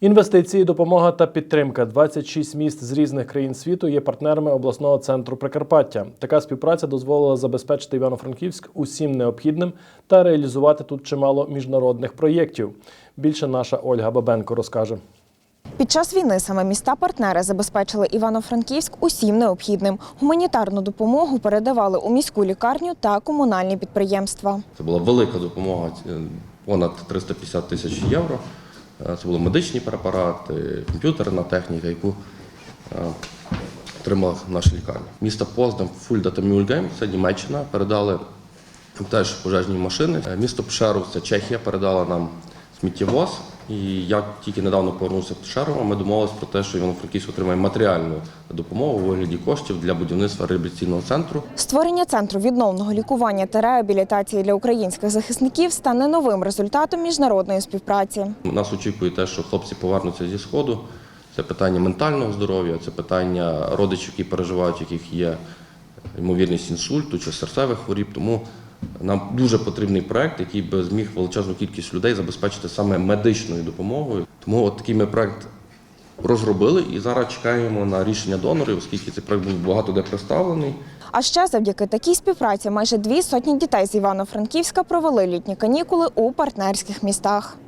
Інвестиції, допомога та підтримка 26 міст з різних країн світу є партнерами обласного центру Прикарпаття. Така співпраця дозволила забезпечити Івано-Франківськ усім необхідним та реалізувати тут чимало міжнародних проєктів. Більше наша Ольга Бабенко розкаже. Під час війни саме міста-партнери забезпечили Івано-Франківськ усім необхідним. Гуманітарну допомогу передавали у міську лікарню та комунальні підприємства. Це була велика допомога, е, понад 350 тисяч євро. Е, Це були медичні препарати, комп'ютерна техніка, яку е, отримала наша лікарня. Місто Поздам, Фульда та Мюльгейм, це Німеччина, передали теж пожежні машини. Е, Місто Пшеру, це Чехія, передала нам сміттєвоз. І я тільки недавно повернувся з Пшерова. Ми домовилися про те, що Івано-Франківськ отримає матеріальну допомогу у вигляді коштів для будівництва реабілітаційного центру. Створення центру відновного лікування та реабілітації для українських захисників стане новим результатом міжнародної співпраці. Нас очікує те, що хлопці повернуться зі сходу. Це питання ментального здоров'я, це питання родичів, які переживають, яких є ймовірність інсульту чи серцевих хворіб. Тому нам дуже потрібний проект, який би зміг величезну кількість людей забезпечити саме медичною допомогою. Тому от такий ми проект розробили і зараз чекаємо на рішення донорів, оскільки цей проект був багато де представлений. А ще завдяки такій співпраці майже дві сотні дітей з Івано-Франківська провели літні канікули у партнерських містах.